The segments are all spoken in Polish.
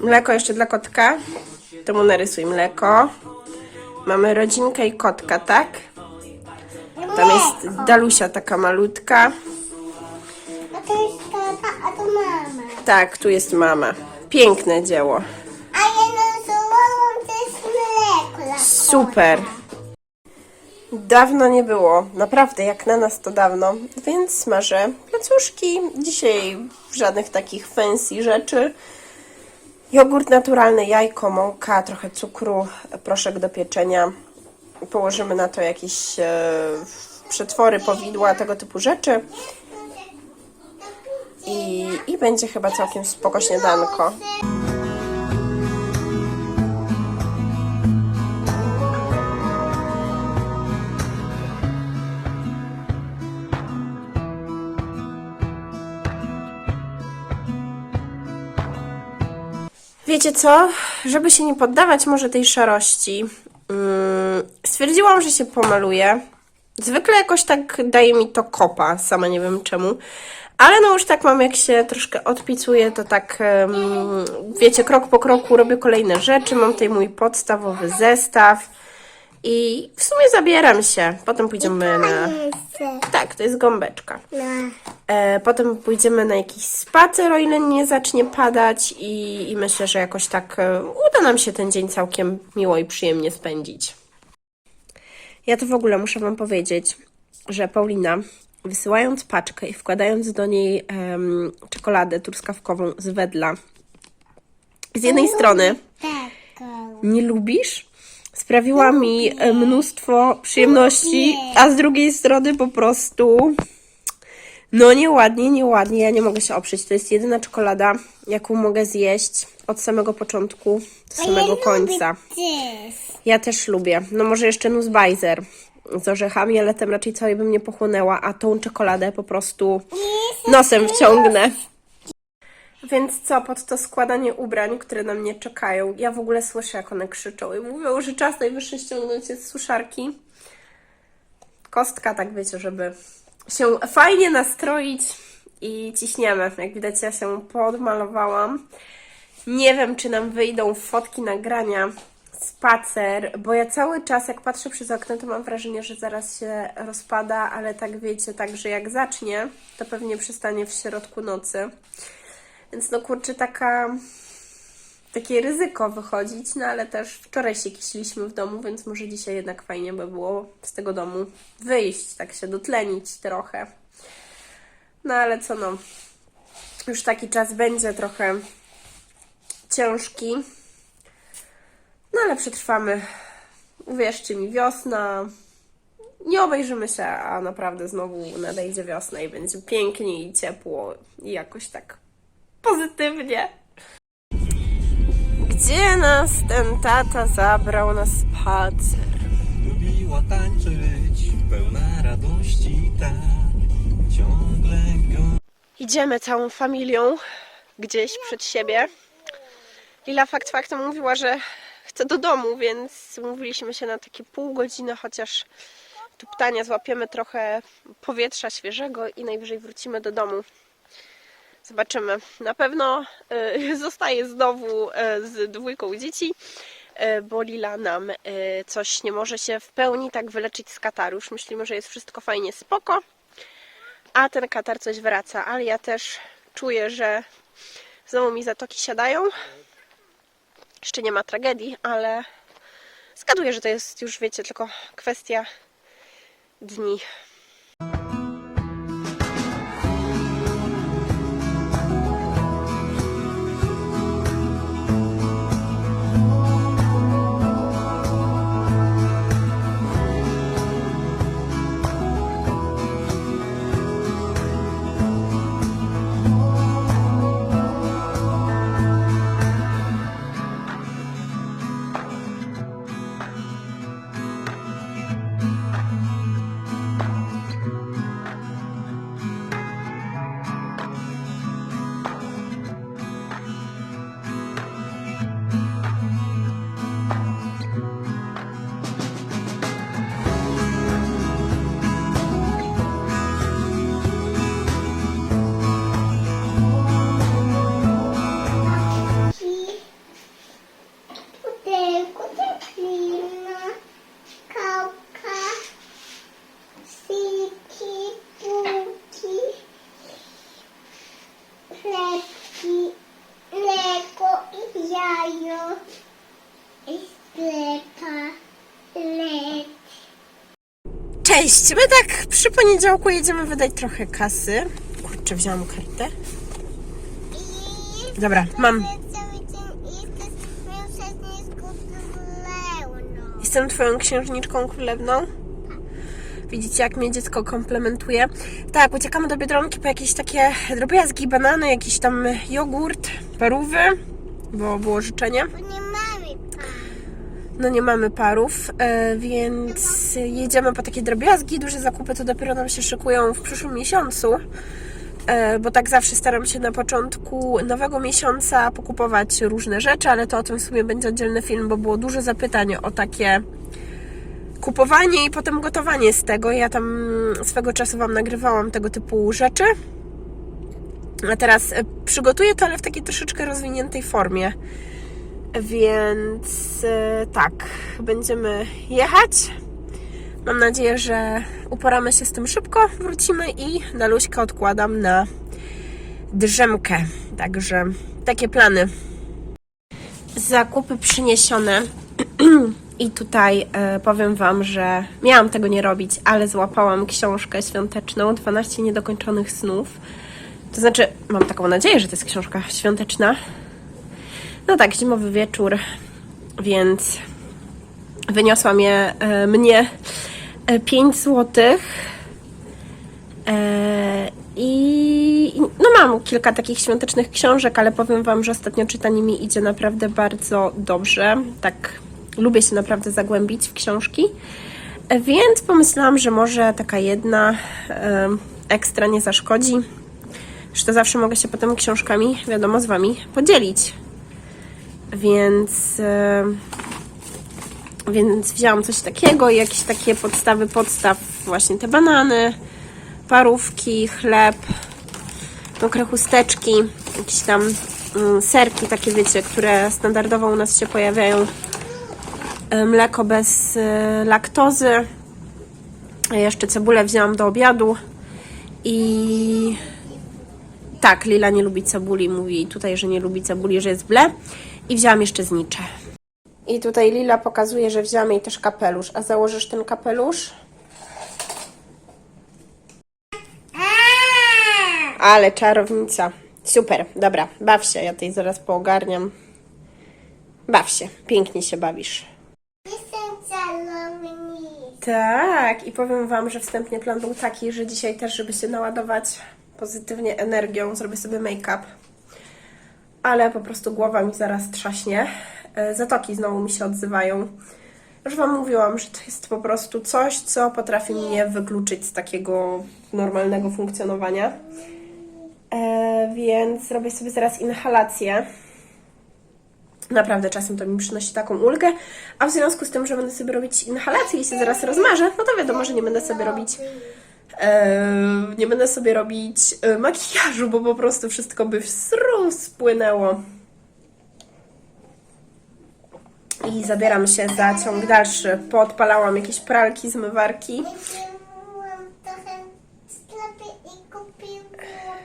Mleko jeszcze dla kotka. To mu narysuj mleko. Mamy rodzinkę i kotka, tak? Tam jest Dalusia taka malutka. A to jest tata, a to mama. Tak, tu jest mama. Piękne dzieło. A ja narysowałam też mleko. dla Super. Dawno nie było, naprawdę jak na nas to dawno, więc smażę placuszki. Dzisiaj żadnych takich fancy rzeczy. Jogurt naturalny, jajko, mąka, trochę cukru, proszek do pieczenia. Położymy na to jakieś e, przetwory, powidła, tego typu rzeczy. I, I będzie chyba całkiem spoko śniadanko. Wiecie co? Żeby się nie poddawać może tej szarości, mm, stwierdziłam, że się pomaluję. Zwykle jakoś tak daje mi to kopa, sama nie wiem czemu. Ale no już tak mam, jak się troszkę odpicuję, to tak, wiecie, krok po kroku robię kolejne rzeczy. Mam tutaj mój podstawowy zestaw i w sumie zabieram się. Potem pójdziemy na... Tak, to jest gąbeczka. No. E, potem pójdziemy na jakiś spacer, o ile nie zacznie padać i, i myślę, że jakoś tak e, uda nam się ten dzień całkiem miło i przyjemnie spędzić. Ja to w ogóle muszę Wam powiedzieć, że Paulina wysyłając paczkę i wkładając do niej em, czekoladę truskawkową z wedla, z jednej strony nie lubisz, sprawiła mi e, mnóstwo przyjemności, a z drugiej strony po prostu no nieładnie, nieładnie, ja nie mogę się oprzeć. To jest jedyna czekolada, jaką mogę zjeść od samego początku do samego końca. Ja też lubię. No może jeszcze Nussbeiser z orzechami, ale tem raczej całej bym nie pochłonęła, a tą czekoladę po prostu nosem wciągnę. Więc co, pod to składanie ubrań, które na mnie czekają, ja w ogóle słyszę, jak one krzyczą i mówią, że czas najwyższy ściągnąć je z suszarki. Kostka, tak wiecie, żeby się fajnie nastroić i ciśniemy. Jak widać, ja się podmalowałam. Nie wiem, czy nam wyjdą fotki nagrania spacer, bo ja cały czas, jak patrzę przez okno, to mam wrażenie, że zaraz się rozpada, ale tak wiecie, tak, że jak zacznie, to pewnie przestanie w środku nocy. Więc no kurczę, taka takie ryzyko wychodzić, no ale też wczoraj się kisiliśmy w domu, więc może dzisiaj jednak fajnie by było z tego domu wyjść, tak się dotlenić trochę. No ale co no, już taki czas będzie trochę ciężki. No ale przetrwamy. Uwierzcie mi, wiosna. Nie obejrzymy się, a naprawdę znowu nadejdzie wiosna i będzie pięknie i ciepło i jakoś tak pozytywnie. Gdzie nas ten tata zabrał na spacer? Lubiła tańczyć, pełna radości tak, ciągle go Idziemy całą familią gdzieś przed siebie. Lila fakt faktem mówiła, że chce do domu, więc umówiliśmy się na takie pół godziny, chociaż tu ptania złapiemy trochę powietrza świeżego i najwyżej wrócimy do domu. Zobaczymy. Na pewno y, zostaję znowu y, z dwójką dzieci, y, bo Lila nam coś nie może się w pełni tak wyleczyć z kataru. Już myślimy, że jest wszystko fajnie spoko, a ten katar coś wraca, ale ja też czuję, że znowu mi zatoki siadają. Jeszcze nie ma tragedii, ale zgaduję, że to jest już, wiecie, tylko kwestia dni. Cześć! My tak przy poniedziałku jedziemy wydać trochę kasy. Kurczę, wziąłam kartę. Dobra, mam. Jestem twoją księżniczką królewną. Widzicie, jak mnie dziecko komplementuje. Tak, uciekamy do Biedronki po jakieś takie drobiazgi, banany, jakiś tam jogurt, parówy, bo było życzenie. Bo nie mamy pana. No nie mamy parów, e, więc jedziemy po takie drobiazgi. Duże zakupy to dopiero nam się szykują w przyszłym miesiącu. E, Bo tak zawsze staram się na początku nowego miesiąca pokupować różne rzeczy, ale to o tym w sumie będzie oddzielny film, bo było dużo zapytań o takie kupowanie i potem gotowanie z tego. Ja tam swego czasu Wam nagrywałam tego typu rzeczy. A teraz e, przygotuję to, ale w takiej troszeczkę rozwiniętej formie. Więc e, tak, będziemy jechać. Mam nadzieję, że uporamy się z tym szybko, wrócimy i na luźkę odkładam na drzemkę. Także takie plany. Zakupy przyniesione. I tutaj e, powiem Wam, że miałam tego nie robić, ale złapałam książkę świąteczną 12 niedokończonych snów. To znaczy, mam taką nadzieję, że to jest książka świąteczna. No tak, zimowy wieczór, więc wyniosłam je e, mnie e, 5 złotych. E, I no mam kilka takich świątecznych książek, ale powiem Wam, że ostatnio czytanie mi idzie naprawdę bardzo dobrze. Tak lubię się naprawdę zagłębić w książki. E, Więc pomyślałam, że może taka jedna e, ekstra nie zaszkodzi. Że to zawsze mogę się potem książkami, wiadomo, z Wami podzielić. Więc, e, więc wzięłam coś takiego, jakieś takie podstawy podstaw, właśnie te banany, parówki, chleb, mokre chusteczki, jakieś tam mm, serki takie, wiecie, które standardowo u nas się pojawiają. E, Mleko bez e, laktozy. Jeszcze cebulę wzięłam do obiadu i tak, Lila nie lubi cebuli, mówi tutaj, że nie lubi cebuli, że jest ble. I wzięłam jeszcze znicze. I tutaj Lila pokazuje, że wzięłam jej też kapelusz. A założysz ten kapelusz? Ale czarownica. Super, dobra, baw się, ja tutaj zaraz poogarniam. Baw się, pięknie się bawisz. Jestem czarownicą. Tak, i powiem Wam, że wstępnie plan był taki, że dzisiaj też, żeby się naładować pozytywnie energią, zrobię sobie make-up. Ale po prostu głowa mi zaraz trzaśnie. E, Zatoki znowu mi się odzywają. Już Wam mówiłam, że to jest po prostu coś, co potrafi mnie wykluczyć z takiego normalnego funkcjonowania. E, więc zrobię sobie zaraz inhalację. Naprawdę czasem to mi przynosi taką ulgę, a w związku z tym, że będę sobie robić inhalację i się zaraz rozmarzę, no to wiadomo, że nie będę sobie robić nie będę sobie robić e, makijażu, bo po prostu wszystko by spłynęło. I zabieram się za ciąg dalszy. Poodpalałam jakieś pralki, zmywarki. Byłam trochę w sklepie i kupiłam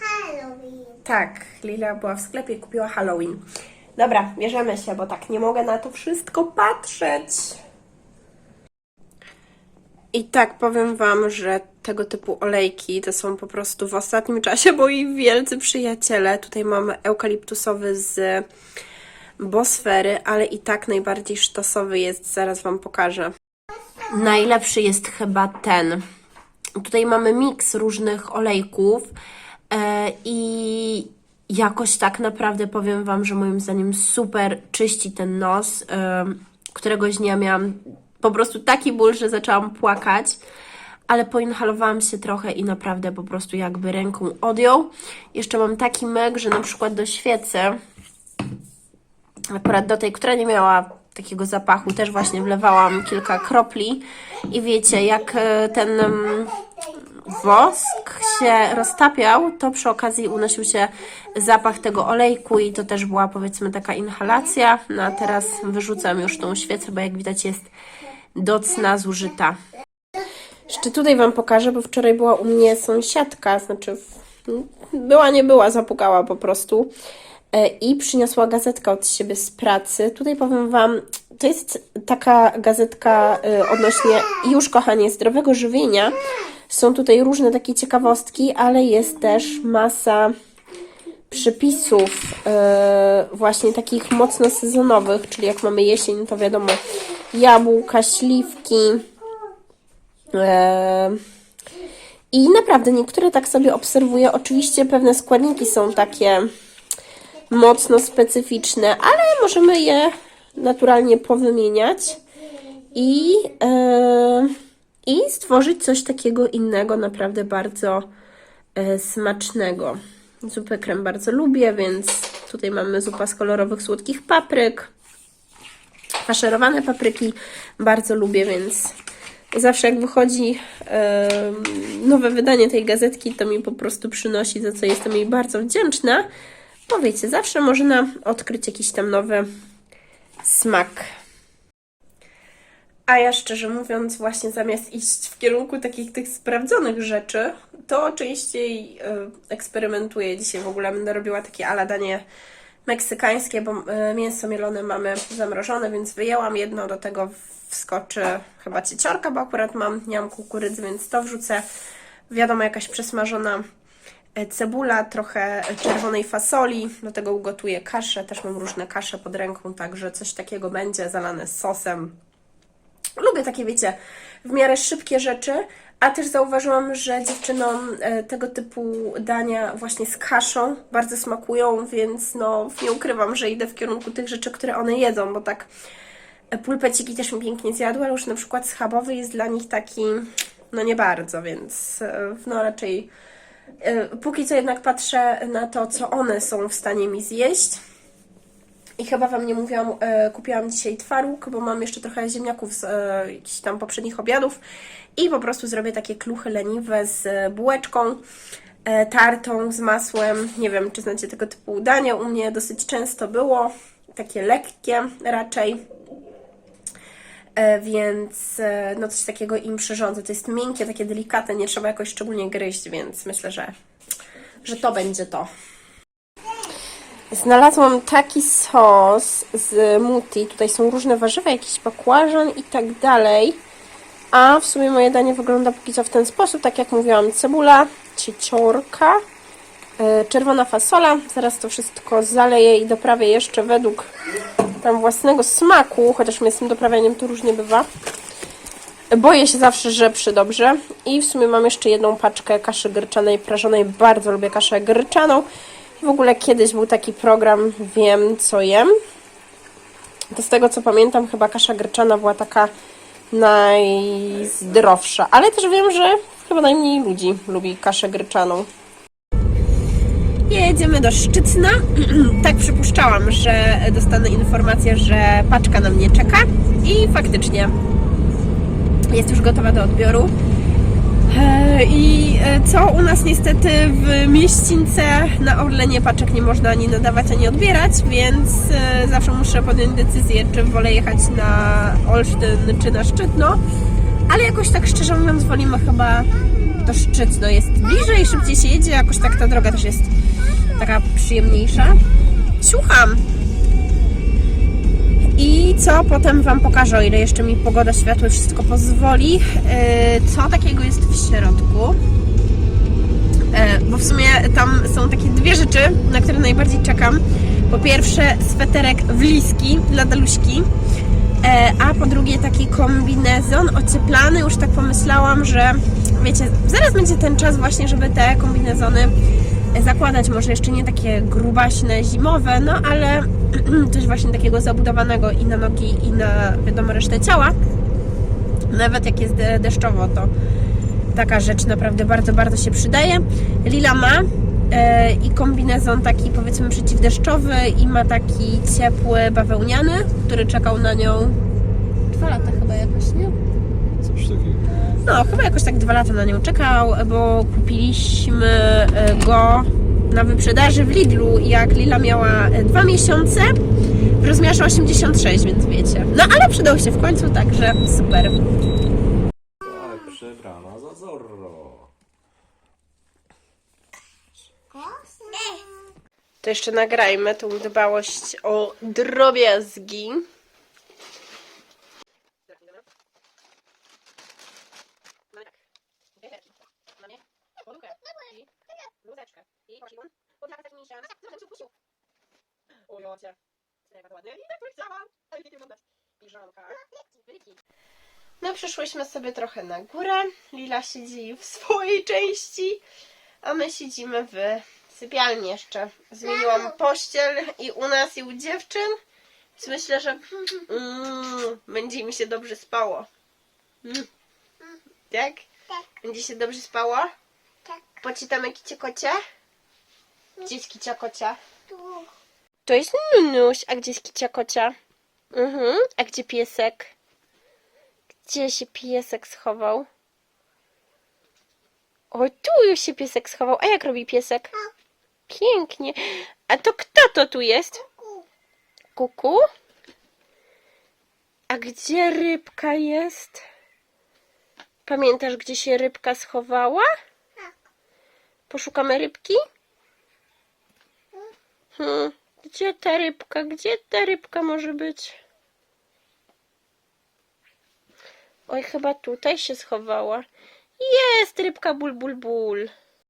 Halloween. Tak, Lila była w sklepie i kupiła Halloween. Dobra, bierzemy się, bo tak nie mogę na to wszystko patrzeć. I tak powiem Wam, że tego typu olejki to są po prostu w ostatnim czasie moi wielcy przyjaciele. Tutaj mamy eukaliptusowy z Bosfery, ale i tak najbardziej sztosowy jest, zaraz Wam pokażę. Najlepszy jest chyba ten. Tutaj mamy miks różnych olejków e, i jakoś tak naprawdę powiem Wam, że moim zdaniem super czyści ten nos. E, któregoś dnia miałam po prostu taki ból, że zaczęłam płakać, ale poinhalowałam się trochę i naprawdę po prostu jakby ręką odjął. Jeszcze mam taki myk, że na przykład do świecy akurat do tej, która nie miała takiego zapachu, też właśnie wlewałam kilka kropli i wiecie, jak e, ten em, wosk się roztapiał, to przy okazji unosił się zapach tego olejku i to też była powiedzmy taka inhalacja, no a teraz wyrzucam już tą świecę, bo jak widać jest do cna zużyta. Jeszcze tutaj Wam pokażę, bo wczoraj była u mnie sąsiadka, znaczy była, nie była, zapukała po prostu. e, i przyniosła gazetkę od siebie z pracy. Tutaj powiem Wam, to jest taka gazetka e, odnośnie już, kochanie, zdrowego żywienia. Są tutaj różne takie ciekawostki, ale jest też masa przepisów e, właśnie takich mocno sezonowych, czyli jak mamy jesień, to wiadomo jabłka, śliwki. E, I naprawdę niektóre tak sobie obserwuję. Oczywiście pewne składniki są takie mocno specyficzne, ale możemy je naturalnie powymieniać i, e, i stworzyć coś takiego innego, naprawdę bardzo smacznego. Zupę krem bardzo lubię, więc tutaj mamy zupa z kolorowych, słodkich papryk. Faszerowane papryki bardzo lubię, więc zawsze jak wychodzi em, nowe wydanie tej gazetki, to mi po prostu przynosi, za co jestem jej bardzo wdzięczna. Bo wiecie, zawsze można odkryć jakiś tam nowy smak. A ja szczerze mówiąc, właśnie zamiast iść w kierunku takich tych sprawdzonych rzeczy, to częściej e, eksperymentuję. Dzisiaj w ogóle będę robiła takie ala danie meksykańskie, bo e, mięso mielone mamy zamrożone, więc wyjęłam jedno, do tego wskoczy chyba cieciorka, bo akurat mam, nie mam kukurydzy, więc to wrzucę. Wiadomo, jakaś przesmażona e, cebula, trochę czerwonej fasoli, do tego ugotuję kaszę, też mam różne kasze pod ręką, także coś takiego będzie zalane sosem. Lubię takie, wiecie, w miarę szybkie rzeczy, a też zauważyłam, że dziewczynom e, tego typu dania właśnie z kaszą bardzo smakują, więc no nie ukrywam, że idę w kierunku tych rzeczy, które one jedzą, bo tak e, pulpeciki też mi pięknie zjadły, ale już na przykład schabowy jest dla nich taki, no nie bardzo, więc e, no raczej póki co jednak patrzę na to, co one są w stanie mi zjeść. I chyba Wam nie mówiłam, e, kupiłam dzisiaj twaróg, bo mam jeszcze trochę ziemniaków z e, tam poprzednich obiadów i po prostu zrobię takie kluchy leniwe z e, bułeczką, e, tartą, z masłem. Nie wiem, czy znacie tego typu dania, u mnie dosyć często było, takie lekkie raczej. E, więc e, no coś takiego im przyrządzę. To jest miękkie, takie delikatne, nie trzeba jakoś szczególnie gryźć, więc myślę, że, że to będzie to. Znalazłam taki sos z muti. Tutaj są różne warzywa, jakiś bakłażan i tak dalej. A w sumie moje danie wygląda póki co w ten sposób. Tak jak mówiłam, cebula, cieciorka, yy, czerwona fasola. Zaraz to wszystko zaleję i doprawię jeszcze według tam własnego smaku, chociaż mnie z tym doprawianiem to różnie bywa. Boję się zawsze, że przy dobrze. I w sumie mam jeszcze jedną paczkę kaszy gryczanej prażonej. Bardzo lubię kaszę gryczaną. W ogóle kiedyś był taki program Wiem co jem. To z tego co pamiętam, chyba kasza gryczana była taka najzdrowsza. Ale też wiem, że chyba najmniej ludzi lubi kaszę gryczaną. Jedziemy do Szczycna. tak przypuszczałam, że dostanę informację, że paczka na mnie czeka. I faktycznie jest już gotowa do odbioru. E, I e, co u nas niestety w mieścińce na Orlenie paczek nie można ani nadawać, ani odbierać, więc e, zawsze muszę podjąć decyzję, czy wolę jechać na Olsztyn, czy na Szczytno. Ale jakoś tak szczerze mówiąc wolimy chyba to Szczytno. Jest bliżej, szybciej się jedzie, jakoś tak ta droga też jest taka przyjemniejsza. Słucham! I co potem Wam pokażę, o ile jeszcze mi pogoda, światło wszystko pozwoli, yy, co takiego jest w środku. Yy, Bo w sumie tam są takie dwie rzeczy, na które najbardziej czekam. Po pierwsze sweterek w liski dla Daluśki, E, a po drugie taki kombinezon ocieplany. Już tak pomyślałam, że wiecie, zaraz będzie ten czas właśnie, żeby te kombinezony zakładać. Może jeszcze nie takie grubaśne, zimowe, no ale coś właśnie takiego zabudowanego i na nogi, i na wiadomo resztę ciała. Nawet jak jest de- deszczowo, to taka rzecz naprawdę bardzo, bardzo się przydaje. Lila ma e, i kombinezon taki powiedzmy przeciwdeszczowy i ma taki ciepły bawełniany, który czekał na nią dwa lata chyba jakoś, nie? No, chyba jakoś tak dwa lata na nią czekał, bo kupiliśmy e, go na wyprzedaży w Lidlu, jak Lila miała e, dwa miesiące w rozmiarze 86, więc wiecie. No, ale przydał się w końcu, także super. Tak, przebrana za Zorro. To jeszcze nagrajmy tą dbałość o drobiazgi. No, przyszłyśmy sobie trochę na górę. Lila siedzi w swojej części, a my siedzimy w sypialni jeszcze. Zmieniłam pościel i u nas, i u dziewczyn. Więc myślę, że mm, będzie mi się dobrze spało. Mm. Tak? Będzie się dobrze spało? Tak. Pocitamy kicie kocie? Gdzie jest kicia kocia? Tu. To jest Nunuś. A gdzie jest kicia kocia? Mhm. A gdzie piesek? Gdzie się piesek schował? O, tu już się piesek schował. A jak robi piesek? Pięknie. A to kto to tu jest? Kuku? A gdzie rybka jest? Pamiętasz, gdzie się rybka schowała? Poszukamy rybki? Hmm. Gdzie ta rybka? Gdzie ta rybka może być? Oj, chyba tutaj się schowała. Jest rybka bul bul bul.